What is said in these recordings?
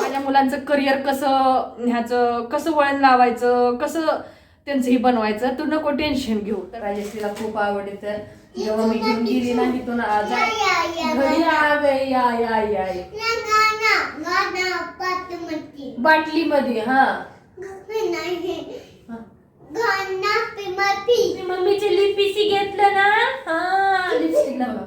माझ्या मुलांचं करिअर कसं ह्याचं कसं वळण लावायचं कसं त्यांचं हे बनवायचं तू नको टेन्शन घेऊ. तर राजश्रीला खूप आवडते. तर जेव्हा मी घेऊन गेली ना तिथून आ- जा- घरी या. या या या. बाटलीमध्ये हा. हा. मम्मीचे लिपीसी घेतलं ना हा लिपस्टिक लावा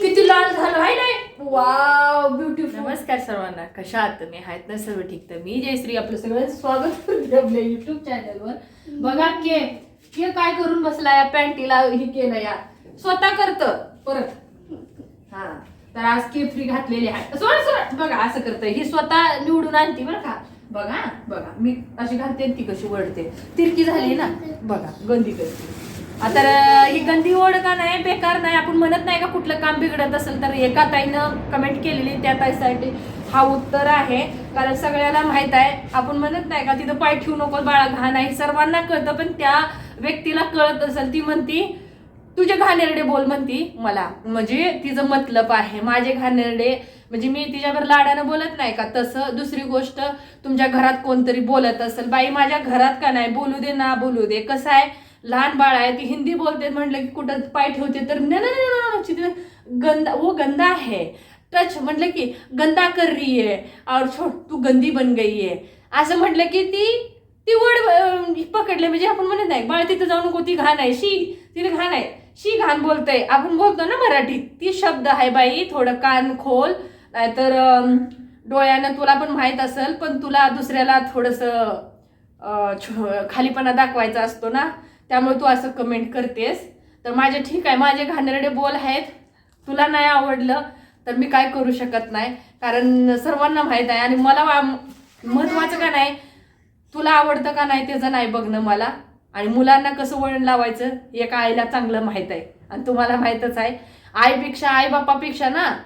किती लाल झालं आहे वाव. ब्युटिफुल नमस्कार सर्वांना कशा आहात तुम्ही? आहेत ना सर्व ठीक तर? मी जयश्री आपलं सगळं स्वागत करते आपल्या युट्यूब चॅनलवर बघा के के काय करून बसला या पॅन्टीला हे केलं या? स्वतः करत परत. हा तर आज के फ्री घातलेली आहे. सोड सोड. बघा असं करतंय. ही स्वतः निवडून आणते बरं का? बघा बघा. मी अशी घालते ती कशी वळते. तिरकी झाली ना? बघा गंदी करते. आता ही गंदी ओढ का नाही बेकार नाही आपण म्हणत नाही का कुठलं काम बिघडत असेल तर एका ताईनं कमेंट केलेली त्या ताईसाठी हा उत्तर आहे. कारण सगळ्याला माहीत आहे आपण म्हणत नाही का तिथं पाय ठेवू नको बाळा घाण आहे सर्वांना कळतं पण त्या व्यक्तीला कळत असेल ती म्हणती तुझे घाणेरडे बोल म्हणती मला. म्हणजे तिचं मतलब आहे माझे घाणेरडे म्हणजे मी तिच्यावर लाडानं बोलत नाही का. तसं दुसरी गोष्ट तुमच्या घरात कोणतरी बोलत असेल. बाई माझ्या घरात का नाही? बोलू दे ना बोलू दे. कसं आहे? लहान बाळ आहे ती हिंदी बोलते म्हटलं की कुठं पाय ठेवते तर न- गंदा वो गंदा है टच म्हटलं की गंदा कर रही है और छोट तू गंदी बन गई है. असं म्हटलं की ती ती वड पकडले म्हणजे आपण म्हणत नाही बाळ तिथं जाऊ नको ती घाण आहे शी तिथे घाण आहे. शी घाण बोलतय. आपण बोलतो ना मराठीत ती शब्द आहे बाई थोडं कान खोल नाहीतर डोळ्यानं तुला पण माहीत असेल पण तुला दुसऱ्याला थोडंसं खालीपणा दाखवायचा असतो ना. त्यामुळे तू असं कमेंट करतेस. तर माझे ठीक आहे माझे घाणेरडे बोल आहेत. तुला नाही आवडलं तर मी काय करू शकत नाही. कारण सर्वांना माहीत आहे आणि मला वा- महत्वाचं का नाही? तुला आवडतं का नाही त्याचं नाही बघणं मला. आणि मुलांना कसं वळण लावायचं एका आईला चांगलं माहीत आहे. आणि तुम्हाला माहीतच आहे. आईपेक्षा आई बापापेक्षा ना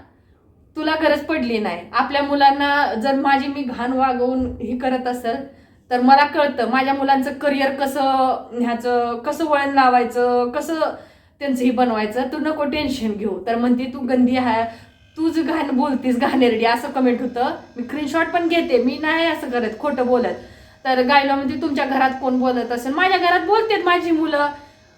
तुला गरज पडली नाही. आपल्या मुलांना जर माझी मी घाण वागवून हे करत असेल तर मला कळतं माझ्या मुलांचं करिअर कसं ह्याचं कसं वळण लावायचं कसं त्यांचं हे बनवायचं तू नको टेन्शन घेऊ. तर म्हणते तू गंदी आहे तूच घाण बोलतीस घाणेरडी. असं कमेंट होतं. मी स्क्रीनशॉट पण घेते. मी नाही असं करत खोटं बोलत. तर गायला म्हणजे तुमच्या घरात कोण बोलत असेल? माझ्या घरात बोलतेत माझी मुलं.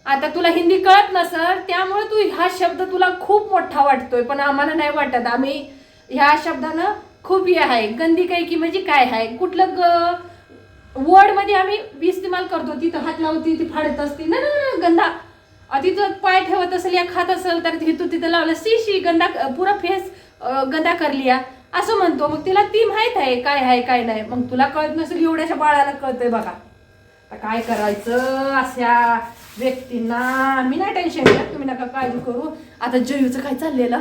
आता तुला हिंदी कळत नसेल त्यामुळे तू हा शब्द तुला खूप मोठा वाटतोय पण आम्हाला नाही वाटत. आम्ही ह्या शब्दानं खूप हे आहे. गंदी काही की म्हणजे काय आहे? कुठलं ग? वडमध्ये आम्ही इस्तेमाल करतो तिथं हात लावती ती फाडत असते. ना ना, गंधा गंदा. तिथं पाय ठेवत असेल या खात असेल तर तू तिथं लावलं शी शी गंदा पुरा फेस गंदा करली असं म्हणतो. मग तिला ती माहीत आहे काय आहे काय नाही. मग तुला कळत नसेल एवढ्याशा बाळाला कळतंय बघा. आता काय करायचं? अशा व्यक्तींना मी नाही टेन्शन घ्या तुम्ही नका काळजी करू. आता जयूचं काय चाललेलं?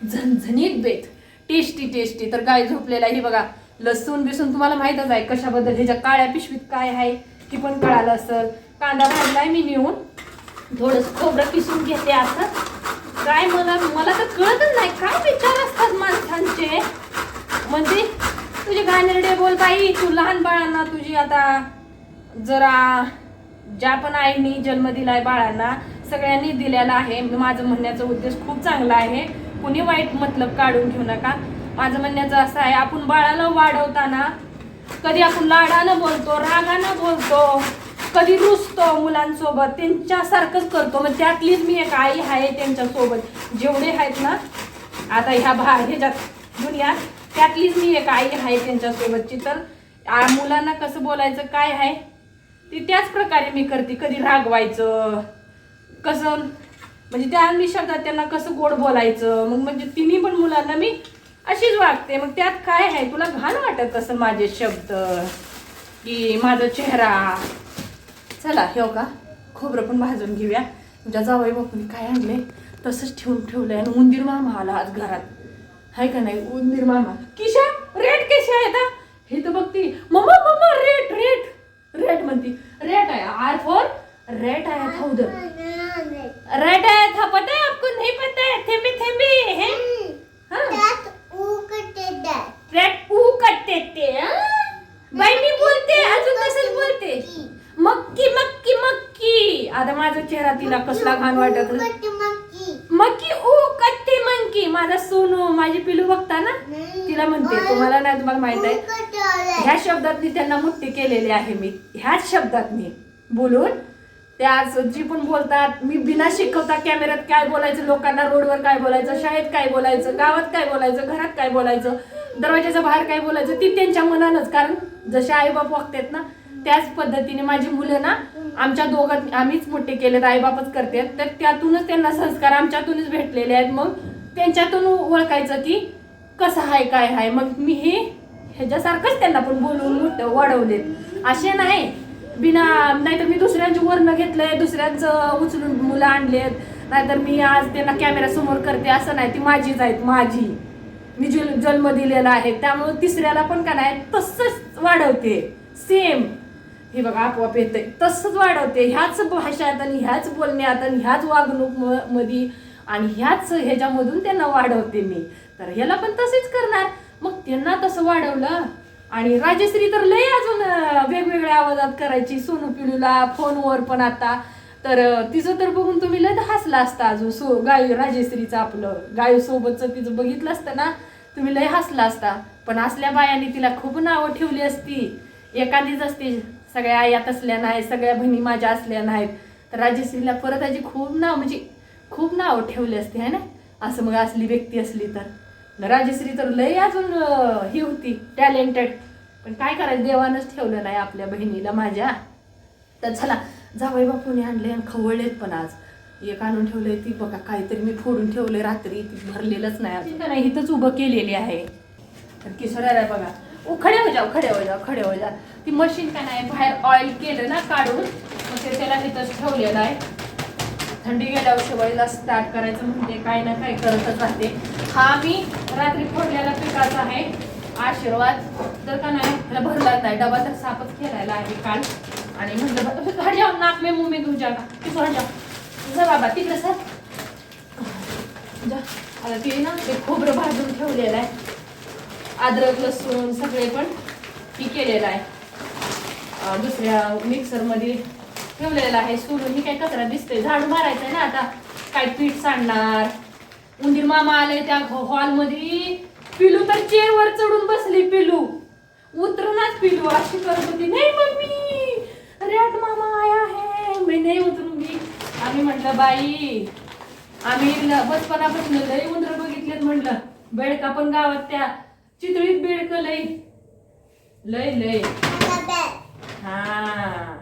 झणझणीत बेत. टेस्टी टेस्टी तर गाय झोपलेला ही बघा. लसूण बिसून तुम्हाला माहीतच आहे कशाबद्दल. ह्याच्या काळ्या पिशवीत काय आहे ती पण कळालं असेल. कांदा भाजलाय मी नेऊन. थोडंसं खोबरं पिसून घेते असं काय मला मला तर कळतच नाही. काय विचार असतात माणसांचे? म्हणजे तुझे घाणेरडे बोल बाई. तू लहान बाळांना तुझी आता जरा ज्या पण आईनी जन्म दिलाय बाळांना सगळ्यांनी दिलेला आहे. माझं म्हणण्याचा उद्देश खूप चांगला आहे. कुणी वाईट मतलब काढून घेऊ नका. माझं म्हणण्याचं असं आहे आपण बाळाला वाढवताना कधी आपण लाडानं बोलतो रागानं बोलतो कधी रुसतो मुलांसोबत त्यांच्यासारखंच करतो. मग त्यातलीच मी एक आई आहे त्यांच्यासोबत. जेवढे आहेत ना आता ह्या भा ह्याच्यात दुनियात त्यातलीच मी एक आई आहे त्यांच्यासोबतची. तर मुलांना कसं बोलायचं काय आहे ती त्याच प्रकारे मी करते. कधी रागवायचं कसं म्हणजे त्या शब्दात त्यांना कसं गोड बोलायचं मग म्हणजे तिन्ही पण मुलांना मी अशीच वागते. मग त्यात काय आहे? तुला घाण वाटत असं माझे शब्द? की माझा चेहरा? चला हे का खोबरं पण भाजून घेऊया. तुमच्या जावई बापून काय आणले तसंच ठेवून ठेवलंय आणि उंदीर मामा आला आज घरात. हाय का नाही? उंदीर मामा. किशा रेट कशा आहे आता हे तर बघती mamma mamma rate rate. Rate म्हणती. रेट आहे. R four. रेट आहे था रेट आहे था पता है आपको नहीं पता है थेंबे थेंबे हैं हाँ रेट ऊ कटते ते हाँ? बाई मी बोलते अजून कसं बोलते मक्की मक्की मक्की आता माझा चेहरा तिला घाण वाटत मक्की ऊ कट्टे मंकी माझा सोनू माझी पिलू बघता ना? मुठ्ठीला म्हणते तुम्हाला नाही तुम्हाला माहीत आहे. ह्या शब्दात मी त्यांना मुठ्ठी केलेली आहे मी. ह्याच शब्दात मी बोलून ते आज जी पण बोलतात मी बिना शिकवता कॅमेऱ्यात काय बोलायचं लोकांना रोडवर काय बोलायचं शाळेत काय बोलायचं गावात काय बोलायचं घरात काय बोलायचं दरवाजाच्या बाहेर काय बोलायचं ती त्यांच्या मनानच. कारण जसे आईबाप वागतात ना त्याच पद्धतीने माझी मुलं ना आमच्या दोघात आम्हीच मोठे केलेत आईबापच करतात तर त्यातूनच त्यांना संस्कार आमच्यातूनच भेटलेले आहेत. मग त्यांच्यातून ओळखायचं की कसं आहे काय आहे. मग मी हे ह्याच्यासारखंच त्यांना पण बोलवून मोठं वाढवलेत. असे नाही. बिना नाहीतर मी दुसऱ्यांचे वर्ण घेतलंय दुसऱ्यांचं उचलून मुलं आणलेत. नाहीतर मी आज त्यांना कॅमेरा समोर करते असं नाही. ती माझीच आहेत माझी. मी जन्म दिलेला आहे. त्यामुळे तिसऱ्याला पण का नाही तसंच वाढवते. सेम हे बघा आपोआप येते तसंच वाढवते. ह्याच भाषात आणि ह्याच बोलण्यात आणि ह्याच वागणूक म- मध्ये आणि ह्याच ह्याच्यामधून त्यांना वाढवते मी. तर ह्याला पण तसेच करणार. मग त्यांना तसं वाढवलं आणि राजश्री तर लय अजून वेगवेगळ्या आवाजात करायची. सोनू पिळूला फोनवर पण आता. तर तिचं तर बघून तुम्ही लय हसला असता अजून. सो गाय राजश्रीचं आपलं गाय सोबतचं तिचं बघितलं असतं ना तुम्ही लय हसला असता. पण असल्या बायाने तिला खूप नावं ठेवली असती. एखादीच असती सगळ्या आयात असल्या नाहीत सगळ्या बहिणी माझ्या असल्या नाहीत. तर राजश्रीला परत आजी खूप नाव म्हणजे खूप नावं ठेवली असते है ना? असं मग असली व्यक्ती असली तर. राजश्री तर लय अजून ही होती टॅलेंटेड पण काय करायचं देवानंच ठेवलं नाही आपल्या बहिणीला माझ्या. तर चला जावई बापूने आणले आणि खवळलेत पण आज. एक आणून ठेवलंय ती बघा काहीतरी मी फोडून ठेवले रात्री ती भरलेलंच नाही नाही इथंच उभं केलेली आहे. तर किशोराला आहे बघा. ओ खडे हो जाऊ खडे हो जाऊ खडे हो जा ती मशीन काय नाही बाहेर ऑइल केलं ना काढून मग ते त्याला इथंच ठेवलेलं आहे. थंडी गेल्यावर शेवळीला स्टार्ट करायचं म्हणजे काय ना काय करतच राहते. हा मी रात्री फोडलेला पिकाचा आहे आशीर्वाद. तर का नाही त्याला भरलाच नाही. डबा तर सापच खेळायला आहे काल. आणि म्हणलं हट जाऊ नाक मे मुंह में जा का तिथं हट जाऊ जा बाबा तिकडे सर जा. आता ते ना ते खोबरं भाजून ठेवलेलं आहे. अद्रक लसूण सगळे पण मी केलेलं आहे. दुसऱ्या मिक्सरमध्ये ठेवलेलं आहे सोडून. ही काय कचरा दिसते झाडू मारायचं आहे ना आता. काय पीठ सांडणार? उंदीर मामा आले त्या हॉलमध्ये पिलू तर चेअरवर चढून बसली पिलू. उतरूनच पिलू. अशी करत होती. नाही मम्मी रॅट मामा आया है. मी नाही उतरूंगी आम्ही म्हटलं बाई आम्ही ल- लई उंदर बघितलेत. म्हटलं बेडका पण गावात त्या चितळीत बेडक लई लय. लय हा.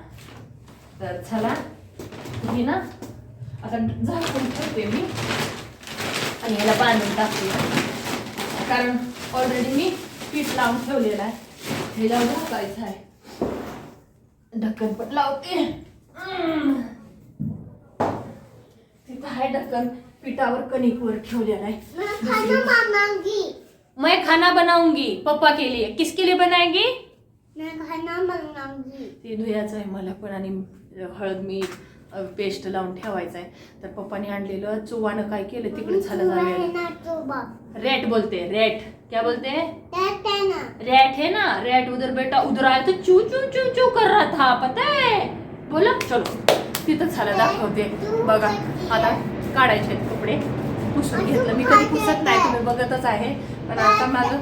तर चला ही ना आता झाकून ठेवते मी. आणि याला बांधून टाकते. कारण ऑलरेडी मी पीठ लावून ठेवलेलं आहे. हे लावून झाकायचं आहे. ढक्कनपट लावते. तिथं आहे ढक्कन. पिठावर कणिकवर ठेवलेलं आहे. मैं खाना बनाऊंगी पप्पा के लिए। किसके लिए बनाएंगी? ते धुयाचं आहे मला पण आणि हळद मीठ पेस्ट लावून ठेवायचं आहे तर पप्पाने आणलेलं चोवानं काय केलं तिकडे झालं जायला रेट बोलते रेट. क्या बोलते? रेट है ना. रेट उधर बेटा उधर आया तो चू चू चू चू कर रहा था पता है? बोला. चलो तिथं झालं दाखवते. बघा आता काढायचे आहेत कपडे. पुसून घेतलं. मी कधी पुसत नाही तुम्ही बघतच आहे. पण आता माझं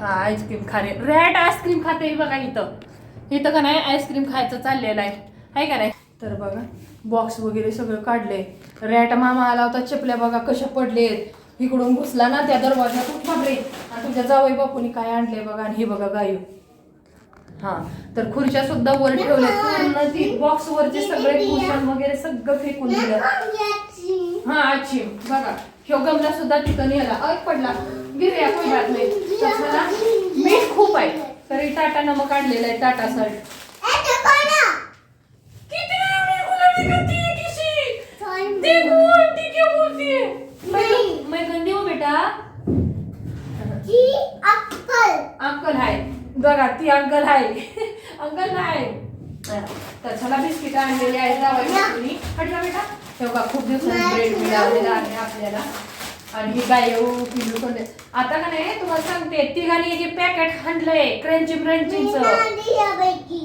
हा आईस्क्रीम खाणे. रॅट आईस्क्रीम खाते बघा इथं. इथं का नाही आईस्क्रीम खायचं चाललेलं आहे. आहे का नाही? तर बघा बॉक्स वगैरे सगळं काढले. रॅट मामा आला होता चपल्या बघा कशा पडलेत. इकडून घुसला ना त्या दरवाजातून बापरे आणि तुमच्या जावई बापूनी काय आणले बघा आणि हे बघा गायू. हा तर खुर्च्या सुद्धा वर ठेवल्या. पूर्ण ती बॉक्स वरचे सगळे कुशन वगैरे सगळं फेकून दिलं. हा अच्छी बघा. ह्यो गमला सुद्धा तिथं नेला. अय पडला. गिर्या कोई बात नाही मीठ खूप आहे. तरी टाटा नमक आणलेला आहे टाटा सल्ट बेटा. Uncle hi. बघा ती अंकल आहे अंकल नाही तर बिस्किट आणलेली आहे जावई तुम्ही हटला बेटा. तेव्हा खूप दिवसांनी ब्रेड मिळालेला आहे आपल्याला. आणि ही गाय पिल्लू पण आता का नाही तुम्हाला सांगते तिघांनी हे पॅकेट आणलंय क्रंची ब्रंचीचं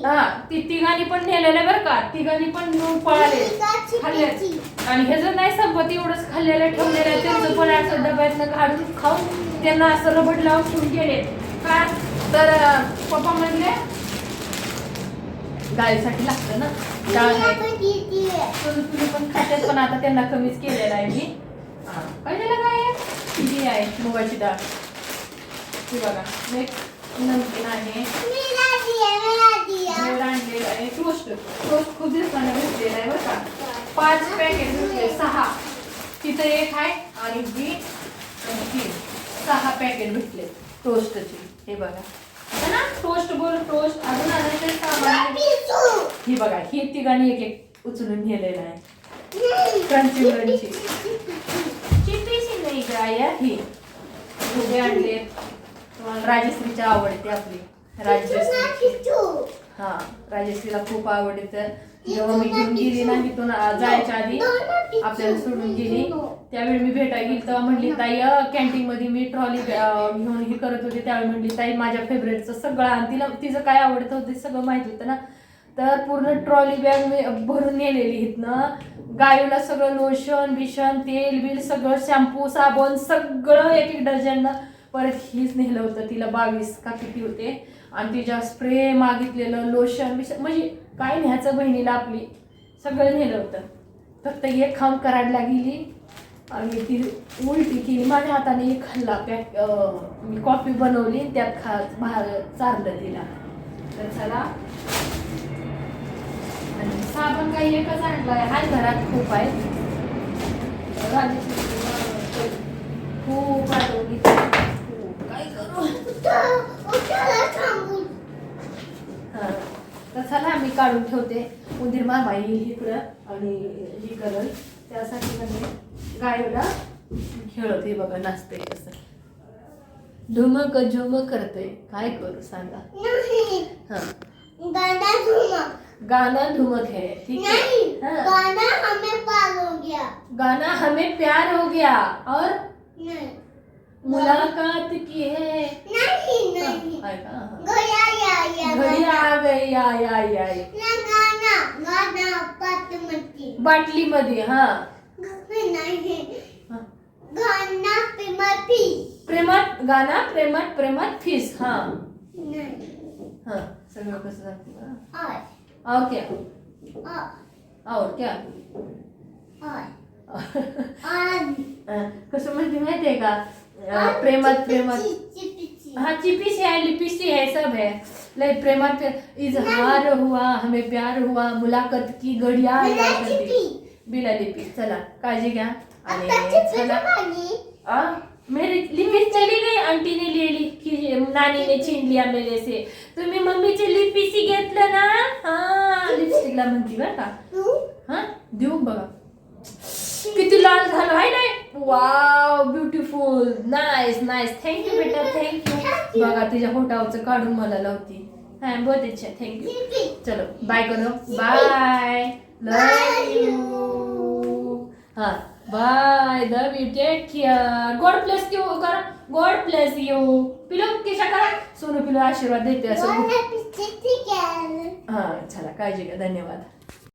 हा ती तिघांनी पण नेलेलं बरं का. तिघांनी पण पळाले. खाल्ले. आणि हे जर नाही संपत एवढंच खाल्लेलं ठेवलेलं आहे त्यांचं पण असं डब्यातनं काढून खाऊन त्यांना असं रबड लावून ठेवून गेले. का? तर पप्पा म्हणले गाडीसाठी लागतं ना. डाळ तुझी पण खात्यात पण आता त्यांना कमीच केलेलं आहे मी. हा. काय? आहे? ही आहे मुगाची डाळ. ही बघा नेक्स्ट नमकीन आहे. ब्रेड आणलेलं आहे टोस्ट टोस्ट खूप दिवसाने भेटलेला आहे बरं का. पाच पॅकेट भेटले सहा. तिथं एक आहे आणि ही सहा पॅकेट भेटले टोस्टचे हे बघा. टोस्ट बोल टोस्ट अजून आणायचे सामान. ही बघा ही तिघांनी एक एक उचलून नेलेलं आहे. Crunchy crunchy. चिपीशी नाही काय ही. उभे आणले. तुम्हाला राजश्रीची आवडते आपली. राजश्री. हा राजश्रीला खूप आवडते. तर जेव्हा मी घेऊन गेली ना तिथून जायच्या आधी आपल्याला सोडून गेली. त्यावेळी मी भेटायला गेली तेव्हा म्हणली ताई कॅन्टीन मध्ये मी ट्रॉली घेऊन हे करत होते. त्यावेळी म्हणली ताई माझ्या फेवरेटचं सगळं आणि तिला तिचं काय आवडत होतं सगळं माहिती होतं ना. तर पूर्ण ट्रॉली बॅग मी भरून नेलेली इथनं. गायूला सगळं लोशन बिशन तेल बिल सगळं शॅम्पू साबण सगळं एक एक डझननं परत हीच नेलं होतं. तिला बावीस का किती होते. आणि तिच्या स्प्रे मागितलेलं लोशन बिशन म्हणजे काय न्यायचं बहिणीला आपली सगळं नेलं होतं. फक्त एक खाऊन कराडला गेली. आणि ती उलटी केली. माझ्या हाताने एक खाल्ला पॅक मी कॉफी बनवली त्यात खा बाहेर चारलं तिला. तर चला. आणि साबण काही एकच आणला आहे घरात खूप आहे खूप आठवली काय करू? हा. तर चला मी काढून ठेवते. उंदीर मामा येईल इकडं आणि हे करल त्यासाठी म्हणजे गायला खेळत हे बघा नाचते कसं धुमक झुमक करते काय करू सांगा हा गाना धुमक है ठीक है हाँ. गाना हमें प्यार हो गया और मुलाकात की है हाँ, ऐका, हाँ. घड़ी आ गई आई आई आई बाटली मध्ये हा हा. प्रेमात गाना प्रेमात प्रेमात फ़ीस हा। हा सगळं कसं सांगते हा. और। क्या? और। क्या? अं, कसं म्हणते माहितीये का अं, प्रेमात प्रेमात हाँ चिपी से है लिपी से है सब है। ले प्रेमात इजहार हुआ हमें प्यार हुआ मुलाकात की घडिया बिला लिपी चला काळजी घ्या. आणि चला. आ, मेरी लिपीस चली गई आंटी ने ले ली की नानी ने छीन लिया मेरे से तुम्ही मम्मीची लिपीसी घेतलं ना? हा लिपस्टिकला म्हणती बरं का. हा देऊ बघा. किती लाल झालं आहे नाही wow beautiful nice nice thank you बेटा थँक्यू बघा तिच्या होटावचं काढून मला लावती. हा बहुत अच्छा थँक्यू चलो बाय करो. बाय लव यू हा bye love you take care god bless you कर गॉड प्लेस यू पिलो किशा करा. सोनू पिलो आशीर्वाद देते असं. हा चला काळजी घ्या. धन्यवाद.